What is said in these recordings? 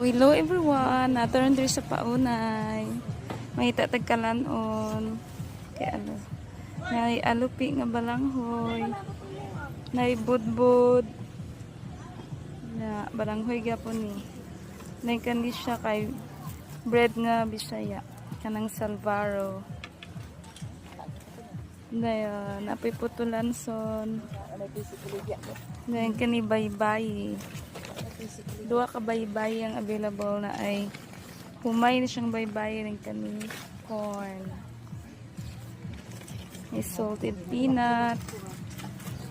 Hello everyone, nataron diri sa paunay. May tatagkalanon. Kay ano. May alupi nga balanghoy. May budbud. Na balanghoy gyapon ni. Nay siya kay bread nga Bisaya. Kanang Salvaro. Dayon, napay putulan son. Dayon kani baybay. Duha ka baybay ang available na ay humay na siyang baybay ng kani corn. May salted peanut.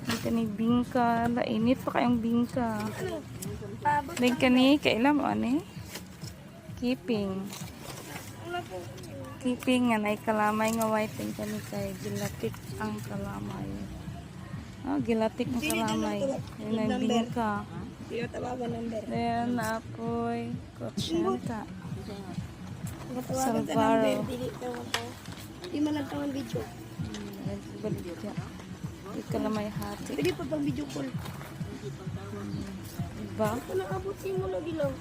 May kani bingka. Lainit pa kayong bingka. May kani, kailan mo ano? Keeping. Keeping nga na kalamay nga white ang kani kay gilatik ang kalamay. Ah, gilatik ang kalamay. Yun ang bingka. Hindi na tawagan number. Ayan. Matawagan ka Salvaro. number. Dili ka mo to. Di man nagtawan video. Balik ka. Di ka na may hati. Pwede pa pag video call. Diba? Kung nakabuti mo lagi lang.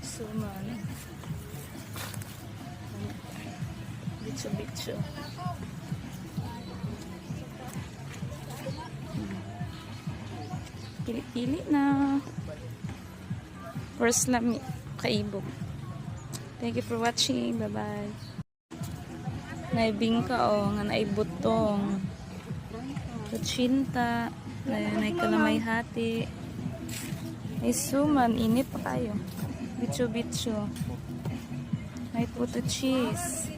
Suman. Bitso-bitso. Pili-pili na. First lami. Kaibog. Thank you for watching. Bye-bye. Naibing ka o. Nga naibutong. Kutsinta. Nay kalamay hati. Ay suman. Init pa kayo. Bitso-bitso. May puto cheese.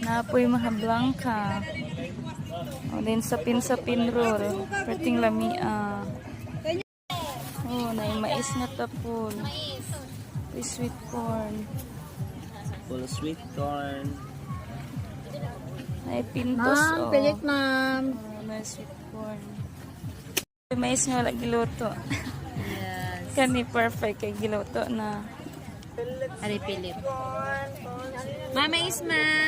Napoy mga blanca. O din sapin-sapin roll. Perting lamia. Oh, na mais na tapol. May sweet corn. Full sweet corn. May pintos. oh. ma'am. Oh, may sweet corn. May mais nga wala giluto. Yes. Kani perfect kay giluto na. Ari Philip. Mama is ma.